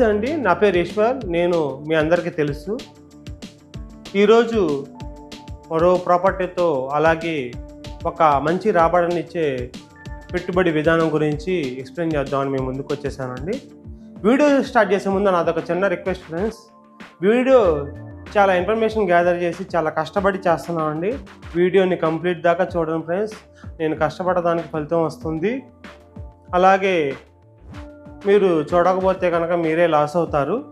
నమస్తే అండి. నా పేరు ఈశ్వర్ నేను మీ అందరికీ తెలుసు. ఈరోజు మరో ప్రాపర్టీతో అలాగే ఒక మంచి రాబడినిచ్చే పెట్టుబడి విధానం గురించి ఎక్స్ప్లెయిన్ చేద్దామని మేము ముందుకు వచ్చేసానండి. వీడియో స్టార్ట్ చేసే ముందు నాదొక చిన్న రిక్వెస్ట్ ఫ్రెండ్స్. వీడియో చాలా ఇన్ఫర్మేషన్ గ్యాదర్ చేసి చాలా కష్టపడి చేస్తున్నామండి. వీడియోని కంప్లీట్ దాకా చూడండి ఫ్రెండ్స్. నేను కష్టపడడానికి ఫలితం వస్తుంది. అలాగే మీరు చూడకపోతే కనుక మీరే లాస్ అవుతారు.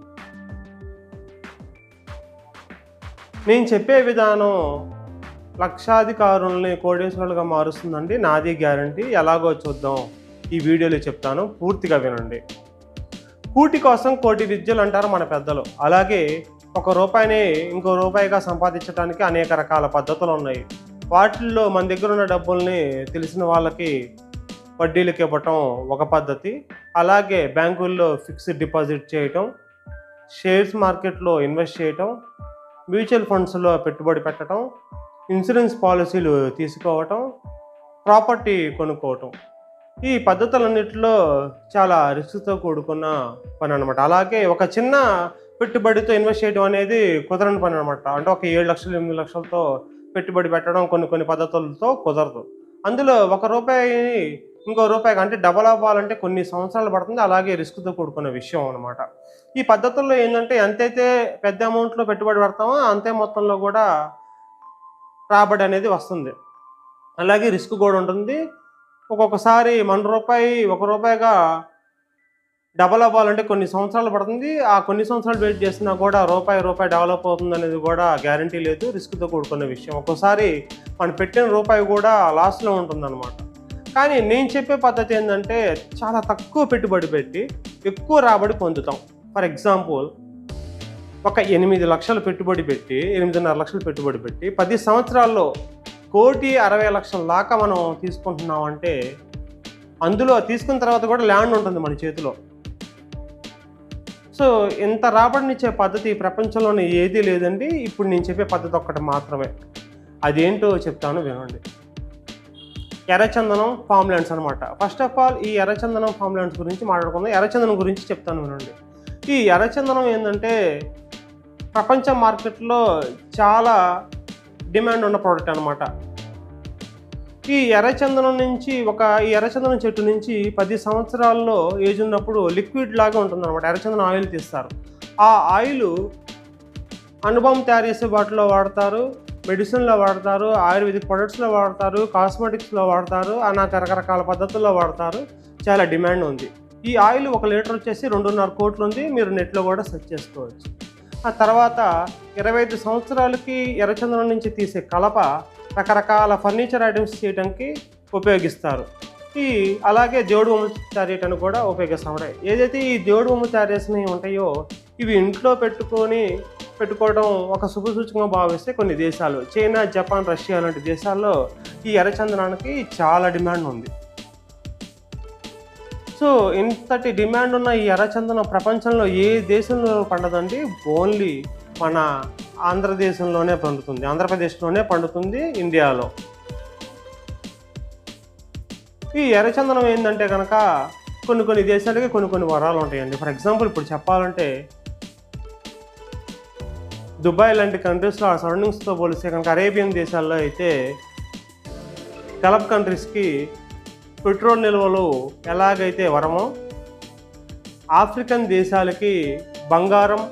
నేను చెప్పే విధానం లక్షాధికారుల్ని కోడేశ్వరులుగా మారుస్తుందండి. నాది గ్యారంటీ. ఎలాగో చూద్దాం. ఈ వీడియోలో చెప్తాను. పూర్తిగా వినండి. కూటి కోసం కోటి విద్యలు అంటారు మన పెద్దలు. అలాగే ఒక రూపాయిని ఇంకో రూపాయిగా సంపాదించడానికి అనేక రకాల పద్ధతులు ఉన్నాయి. వాటిల్లో మన దగ్గర ఉన్న డబ్బుల్ని తెలిసిన వాళ్ళకి వడ్డీలకు ఇవ్వటం ఒక పద్ధతి. అలాగే బ్యాంకుల్లో ఫిక్స్డ్ డిపాజిట్ చేయటం షేర్స్ మార్కెట్లో ఇన్వెస్ట్ చేయటం మ్యూచువల్ ఫండ్స్లో పెట్టుబడి పెట్టడం ఇన్సూరెన్స్ పాలసీలు తీసుకోవటం ప్రాపర్టీ కొనుక్కోవటం. ఈ పద్ధతులన్నిటిలో చాలా రిస్క్తో కూడుకున్న పని అనమాట అలాగే ఒక చిన్న పెట్టుబడితో ఇన్వెస్ట్ చేయడం అనేది కుదరని పని అనమాట అంటే ఒక ఏడు లక్షలు ఎనిమిది లక్షలతో పెట్టుబడి పెట్టడం కొన్ని కొన్ని పద్ధతులతో కుదరదు. అందులో ఒక రూపాయి ఇంకో రూపాయికి అంటే డబల్ అవ్వాలంటే కొన్ని సంవత్సరాలు పడుతుంది. అలాగే రిస్క్తో కూడుకున్న విషయం అనమాట ఈ పద్ధతుల్లో ఏంటంటే ఎంతైతే పెద్ద అమౌంట్లో పెట్టుబడి పెడతామో అంతే మొత్తంలో కూడా రాబడి అనేది వస్తుంది. అలాగే రిస్క్ కూడా ఉంటుంది. ఒక్కొక్కసారి మన రూపాయి ఒక రూపాయిగా డబల్ అవ్వాలంటే కొన్ని సంవత్సరాలు పడుతుంది. ఆ కొన్ని సంవత్సరాలు వెయిట్ చేసినా కూడా రూపాయి రూపాయి డెవలప్ అవుతుంది అనేది కూడా గ్యారంటీ లేదు. రిస్క్తో కూడుకున్న విషయం. ఒక్కోసారి మనం పెట్టిన రూపాయి కూడా లాస్లో ఉంటుందన్నమాట. కానీ నేను చెప్పే పద్ధతి ఏంటంటే చాలా తక్కువ పెట్టుబడి పెట్టి ఎక్కువ రాబడి పొందుతాం. ఫర్ ఎగ్జాంపుల్ ఒక ఎనిమిది లక్షలు పెట్టుబడి పెట్టి ఎనిమిదిన్నర లక్షలు పెట్టుబడి పెట్టి పది సంవత్సరాల్లో కోటి అరవై లక్షల దాకా మనం తీసుకుంటున్నాం అంటే అందులో తీసుకున్న తర్వాత కూడా ల్యాండ్ ఉంటుంది మన చేతిలో. సో ఇంత రాబడినిచ్చే పద్ధతి ప్రపంచంలోనే ఏదీ లేదండి. ఇప్పుడు నేను చెప్పే పద్ధతి ఒక్కటి మాత్రమే. అదేంటో చెప్తాను వినండి. ఎర్రచందనం ఫామ్ ల్యాండ్స్ అనమాట ఫస్ట్ ఆఫ్ ఆల్ ఈ ఎర్రచందనం ఫామ్ ల్యాండ్స్ గురించి మాట్లాడుకుందాం. ఎర్రచందనం గురించి చెప్తాను వినండి. ఈ ఎర్రచందనం ఏంటంటే ప్రపంచ మార్కెట్లో చాలా డిమాండ్ ఉన్న ప్రోడక్ట్ అనమాట ఈ ఎర్రచందనం నుంచి ఒక ఈ ఎర్రచందనం చెట్టు నుంచి పది సంవత్సరాల్లో ఏజ్ ఉన్నప్పుడు లిక్విడ్ లాగా ఉంటుంది అనమాట ఎర్రచందనం ఆయిల్ తీస్తారు. ఆ ఆయిల్ అనుభవం తయారు చేసే వాటిలో వాడతారు. మెడిసిన్లో వాడతారు ఆయుర్వేదిక్ ప్రొడక్ట్స్లో వాడతారు కాస్మెటిక్స్లో వాడతారు అనేక రకరకాల పద్ధతుల్లో వాడతారు. చాలా డిమాండ్ ఉంది. ఈ ఆయిల్ ఒక లీటర్ వచ్చేసి రెండున్నర కోట్లు ఉంది. మీరు నెట్లో కూడా సెర్చ్ చేసుకోవచ్చు. ఆ తర్వాత ఇరవై ఐదు సంవత్సరాలకి ఎర్రచందనం నుంచి తీసే కలప రకరకాల ఫర్నిచర్ ఐటమ్స్ చేయడానికి ఉపయోగిస్తారు. ఈ అలాగే దేవుడు బొమ్మ తయారు కూడా ఉపయోగిస్తాం ఏదైతే ఈ దేవుడు బొమ్మ తయారు చేసినవి ఉంటాయో ఇవి ఇంట్లో పెట్టుకొని పెట్టుకోవడం ఒక శుభసూచకంగా భావిస్తే కొన్ని దేశాలు చైనా జపాన్ రష్యా లాంటి దేశాల్లో ఈ ఎర్రచందనానికి చాలా డిమాండ్ ఉంది. సో ఇంతటి డిమాండ్ ఉన్న ఈ ఎర్రచందనం ప్రపంచంలో ఏ దేశంలో పండదండి? ఓన్లీ మన ఆంధ్రదేశంలోనే పండుతుంది ఆంధ్రప్రదేశ్లోనే పండుతుంది ఇండియాలో. ఈ ఎర్రచందనం ఏంటంటే కనుక కొన్ని కొన్ని దేశాలకి కొన్ని కొన్ని వరాలు ఉంటాయండి. ఫర్ ఎగ్జాంపుల్ ఇప్పుడు చెప్పాలంటే దుబాయ్ లాంటి కంట్రీస్లో ఆ సరౌండింగ్స్తో పోలిస్తే కనుక అరేబియన్ దేశాల్లో అయితే గల్ఫ్ కంట్రీస్కి పెట్రోల్ నిల్వలు ఎలాగైతే వరమో ఆఫ్రికన్ దేశాలకి బంగారం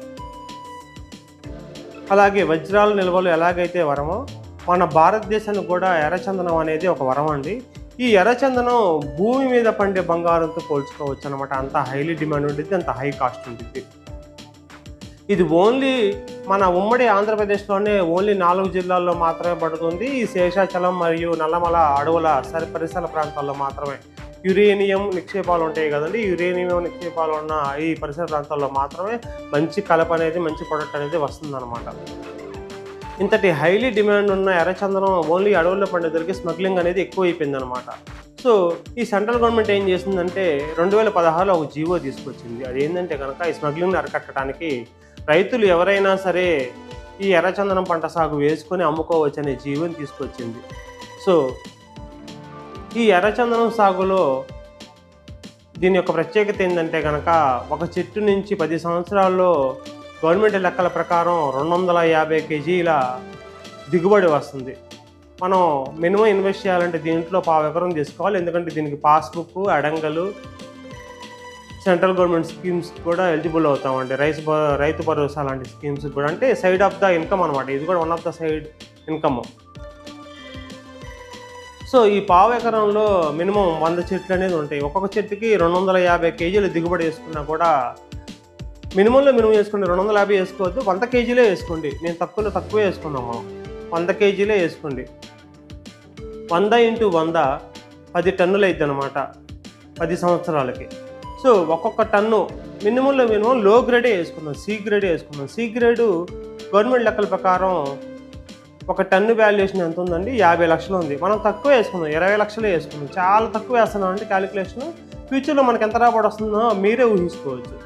అలాగే వజ్రాల నిల్వలు ఎలాగైతే వరమో మన భారతదేశానికి కూడా ఎర్రచందనం అనేది ఒక వరం అండి. ఈ ఎర్రచందనం భూమి మీద పండే బంగారంతో పోల్చుకోవచ్చు అనమాట అంత హైలీ డిమాండ్ ఉంటుంది అంత హై కాస్ట్ ఉంటుంది ఇది ఓన్లీ మన ఉమ్మడి ఆంధ్రప్రదేశ్లోనే ఓన్లీ నాలుగు జిల్లాల్లో మాత్రమే పడుతుంది. ఈ శేషాచలం మరియు నల్లమల అడవుల సరి పరిసర ప్రాంతాల్లో మాత్రమే. యురేనియం నిక్షేపాలు ఉంటాయి కదండి. యురేనియం నిక్షేపాలు ఉన్న ఈ పరిసర ప్రాంతాల్లో మాత్రమే మంచి కలప అనేది మంచి ప్రొడక్ట్ అనేది వస్తుందన్నమాట. ఇంతటి హైలీ డిమాండ్ ఉన్న ఎర్రచందనం ఓన్లీ అడవుల్లో పండేసరికి స్మగ్లింగ్ అనేది ఎక్కువ అయిపోయిందనమాట సో ఈ సెంట్రల్ గవర్నమెంట్ ఏం చేసిందంటే రెండు వేల పదహారులో ఒక జీవో తీసుకొచ్చింది. అది ఏంటంటే కనుక ఈ స్మగ్లింగ్ని అరికట్టడానికి రైతులు ఎవరైనా సరే ఈ ఎర్రచందనం పంట సాగు వేసుకొని అమ్ముకోవచ్చనే జీవం తీసుకొచ్చింది. సో ఈ ఎర్రచందనం సాగులో దీని యొక్క ప్రత్యేకత ఏంటంటే కనుక ఒక చెట్టు నుంచి పది సంవత్సరాల్లో గవర్నమెంట్ లెక్కల ప్రకారం రెండు వందల యాభై కేజీల దిగుబడి వస్తుంది. మనం మినిమం ఇన్వెస్ట్ చేయాలంటే దీంట్లో పావు ఎకరం తీసుకోవాలి. ఎందుకంటే దీనికి పాస్బుక్ అడంగలు సెంట్రల్ గవర్నమెంట్ స్కీమ్స్ కూడా ఎలిజిబుల్ అవుతామండి. రైతు రైతు భరోసా లాంటి స్కీమ్స్ కూడా. అంటే సైడ్ ఆఫ్ ద ఇన్కమ్ అనమాట ఇది కూడా one of the side income. So ఈ పావు ఎకరంలో మినిమం వంద చెట్లు అనేది ఉంటాయి. ఒక్కొక్క చెట్టుకి రెండు వందల యాభై కేజీలు దిగుబడి వేసుకున్నా కూడా మినిమంలో మినిమం వేసుకోండి. రెండు వందల యాభై వేసుకోవద్దు. వంద కేజీలే వేసుకోండి. నేను తక్కువలో తక్కువే వేసుకున్నాము వంద కేజీలే వేసుకోండి. వంద ఇంటూ వంద పది టన్నులు అయిద్ది అనమాట పది సంవత్సరాలకి. సో ఒక్కొక్క టన్ను మినిమంలో మినిమం లో గ్రేడే వేసుకున్నాం సి గ్రేడే వేసుకున్నాం సి గ్రేడు గవర్నమెంట్ లెక్కల ప్రకారం ఒక టన్ను వాల్యుయేషన్ ఎంత ఉందండి? యాభై లక్షలు ఉంది. మనం తక్కువ వేసుకున్నాం ఇరవై లక్షలే వేసుకున్నాం చాలా తక్కువ వేస్తున్నాం అంటే క్యాలిక్యులేషన్ ఫ్యూచర్లో మనకి ఎంత రాబడి వస్తుందో మీరే ఊహించుకోవచ్చు.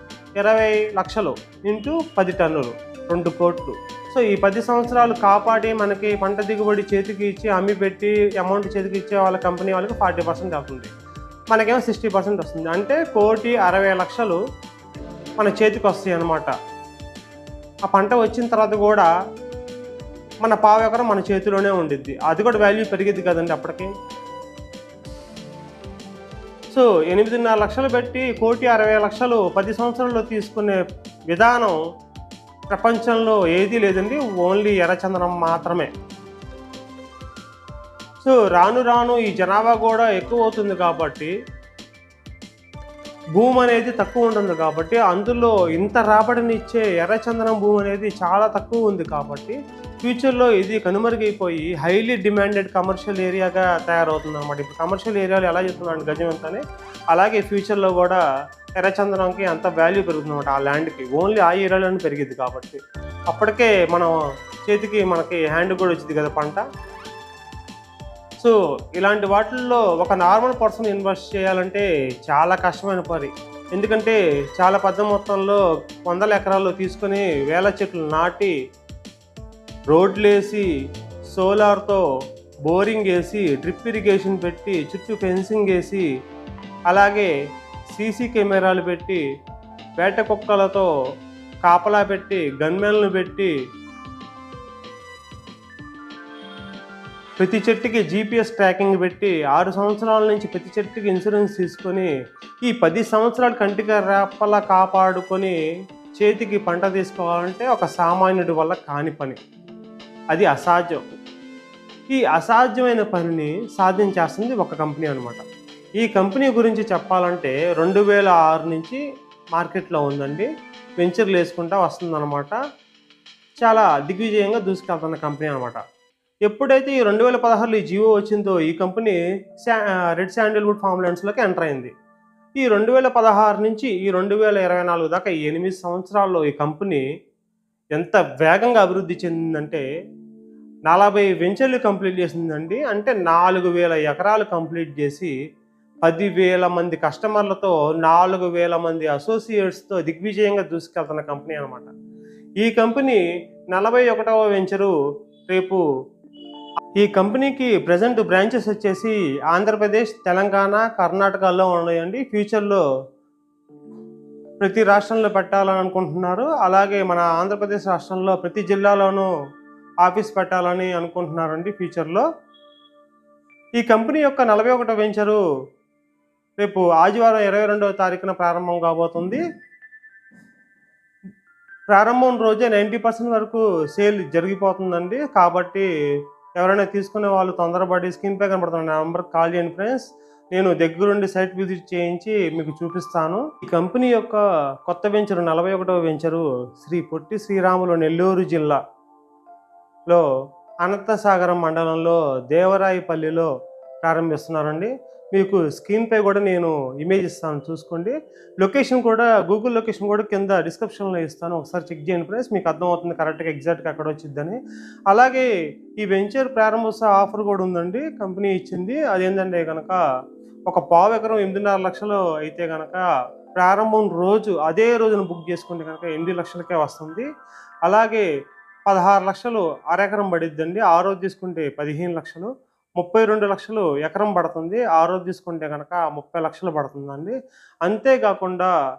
ఇరవై లక్షలు ఇంటూ పది టన్నులు రెండు కోట్లు. సో ఈ పది సంవత్సరాలు కాపాడి మనకి పంట దిగుబడి చేతికి ఇచ్చి అమ్మి పెట్టి అమౌంట్ చేతికి ఇచ్చే వాళ్ళ కంపెనీ వాళ్ళకి ఫార్టీ పర్సెంట్ అవుతుంది మనకేమో సిక్స్టీ పర్సెంట్ వస్తుంది. అంటే కోటి అరవై లక్షలు మన చేతికి వస్తాయి అన్నమాట. ఆ పంట వచ్చిన తర్వాత కూడా మన పావు ఎకరం మన చేతిలోనే ఉండిద్ది. అది కూడా వాల్యూ పెరిగిద్ది కదండి అప్పటికి. సో ఎనిమిదిన్నర లక్షలు పెట్టి కోటి అరవై లక్షలు పది సంవత్సరాల్లో తీసుకునే విధానం ప్రపంచంలో ఏదీ లేదండి. ఓన్లీ ఎర్రచందనం మాత్రమే. సో రాను రాను ఈ జనాభా కూడా ఎక్కువ అవుతుంది కాబట్టి భూమి అనేది తక్కువ ఉంటుంది కాబట్టి అందులో ఇంత రాబడిని ఇచ్చే ఎర్రచందనం భూమి అనేది చాలా తక్కువ ఉంది కాబట్టి ఫ్యూచర్లో ఇది కనుమరుగైపోయి హైలీ డిమాండెడ్ కమర్షియల్ ఏరియాగా తయారవుతుంది అనమాట ఇప్పుడు కమర్షియల్ ఏరియాలో ఎలా చెప్తున్నాను గజం ఎంతనే అలాగే ఫ్యూచర్లో కూడా ఎర్రచందనంకి అంత వాల్యూ పెరుగుతుంది అనమాట ఆ ల్యాండ్కి ఓన్లీ ఆ ఏరియాలోనే పెరిగింది కాబట్టి. అప్పటికే మనం చేతికి మనకి హ్యాండ్ కూడా వచ్చింది కదా పంట. సో ఇలాంటి వాటిల్లో ఒక నార్మల్ పర్సన్ ఇన్వెస్ట్ చేయాలంటే చాలా కష్టమైన పని. ఎందుకంటే చాలా పెద్ద మొత్తంలో వందల ఎకరాల్లో తీసుకొని వేల చెట్లు నాటి రోడ్లు వేసి సోలార్తో బోరింగ్ వేసి డ్రిప్ ఇరిగేషన్ పెట్టి చుట్టూ ఫెన్సింగ్ వేసి అలాగే సీసీ కెమెరాలు పెట్టి వేట కుక్కలతో కాపలా పెట్టి గన్మెన్లు పెట్టి ప్రతి చెట్టుకి జీపీఎస్ ట్రాకింగ్ పెట్టి ఆరు సంవత్సరాల నుంచి ప్రతి చెట్టుకి ఇన్సూరెన్స్ తీసుకొని ఈ పది సంవత్సరాలు కంటికి రెప్పలా కాపాడుకొని చేతికి పంట తీసుకోవాలంటే ఒక సామాన్యుడి వల్ల కాని పని. అది అసాధ్యం. ఈ అసాధ్యమైన పనిని సాధించేస్తుంది ఒక కంపెనీ అనమాట ఈ కంపెనీ గురించి చెప్పాలంటే రెండు వేల ఆరు నుంచి మార్కెట్లో ఉందండి. వెంచర్లు వేసుకుంటా వస్తుందన్నమాట. చాలా దిగ్విజయంగా దూసుకెళ్తున్న కంపెనీ అనమాట ఎప్పుడైతే ఈ రెండు వేల పదహారులో ఈ జియో వచ్చిందో ఈ కంపెనీ శా రెడ్ శాండిల్వుడ్ ఫార్మ్లాండ్స్లోకి ఎంటర్ అయింది. ఈ రెండు వేల పదహారు నుంచి ఈ రెండు వేల ఇరవై నాలుగు దాకా ఎనిమిది సంవత్సరాల్లో ఈ కంపెనీ ఎంత వేగంగా అభివృద్ధి చెందిందంటే నలభై వెంచర్లు కంప్లీట్ చేసిందండి. అంటే నాలుగు వేల ఎకరాలు కంప్లీట్ చేసి పదివేల మంది కస్టమర్లతో నాలుగు వేల మంది అసోసియేట్స్తో దిగ్విజయంగా దూసుకెళ్తున్న కంపెనీ అనమాట ఈ కంపెనీ నలభై ఒకటవ వెంచరు రేపు ఈ కంపెనీకి ప్రజెంట్ బ్రాంచెస్ వచ్చేసి ఆంధ్రప్రదేశ్ తెలంగాణ కర్ణాటకలో ఉన్నాయండి. ఫ్యూచర్లో ప్రతి రాష్ట్రంలో పెట్టాలని అనుకుంటున్నారు. అలాగే మన ఆంధ్రప్రదేశ్ రాష్ట్రంలో ప్రతి జిల్లాలోనూ ఆఫీస్ పెట్టాలని అనుకుంటున్నారండి ఫ్యూచర్లో ఈ కంపెనీ యొక్క నలభై ఒకటో వెంచరు రేపు ఆదివారం ఇరవై రెండవ తారీఖున ప్రారంభం కాబోతుంది. ప్రారంభం రోజే నైంటీ పర్సెంట్ వరకు సేల్ జరిగిపోతుందండి. కాబట్టి ఎవరైనా తీసుకునే వాళ్ళు తొందరపడి స్క్రీన్ పై కనబడుతున్న నెంబర్ కాల్ చేయండి ఫ్రెండ్స్. నేను దగ్గరుండి సైట్ విజిట్ చేయించి మీకు చూపిస్తాను. ఈ కంపెనీ యొక్క కొత్త వెంచరు నలభై ఒకటవ వెంచరు శ్రీ పొట్టి శ్రీరాములు నెల్లూరు జిల్లాలో అనంతసాగరం మండలంలో దేవరాయిపల్లిలో ప్రారంభిస్తున్నారండి. మీకు స్క్రీన్పై కూడా నేను ఇమేజ్ ఇస్తాను. చూసుకోండి. లొకేషన్ కూడా గూగుల్ లొకేషన్ కూడా కింద డిస్క్రిప్షన్లో ఇస్తాను. ఒకసారి చెక్ చేయండి ప్రైస్ మీకు అర్థమవుతుంది కరెక్ట్గా ఎగ్జాక్ట్గా అక్కడ వచ్చిద్దని అలాగే ఈ వెంచర్ ప్రారంభోత్సవ ఆఫర్ కూడా ఉందండి. కంపెనీ ఇచ్చింది. అదేంటంటే కనుక ఒక పావు ఎకరం ఎనిమిదిన్నర లక్షలు అయితే కనుక ప్రారంభం రోజు అదే రోజున బుక్ చేసుకుంటే కనుక ఎనిమిది లక్షలకే వస్తుంది. అలాగే పదహారు లక్షలు అరెకరం పడిద్దండి. ఆ రోజు తీసుకుంటే పదిహేను లక్షలు. ముప్పై రెండు లక్షలు ఎకరం పడుతుంది. ఆరో తీసుకుంటే కనుక ముప్పై లక్షలు పడుతుందండి. అంతేకాకుండా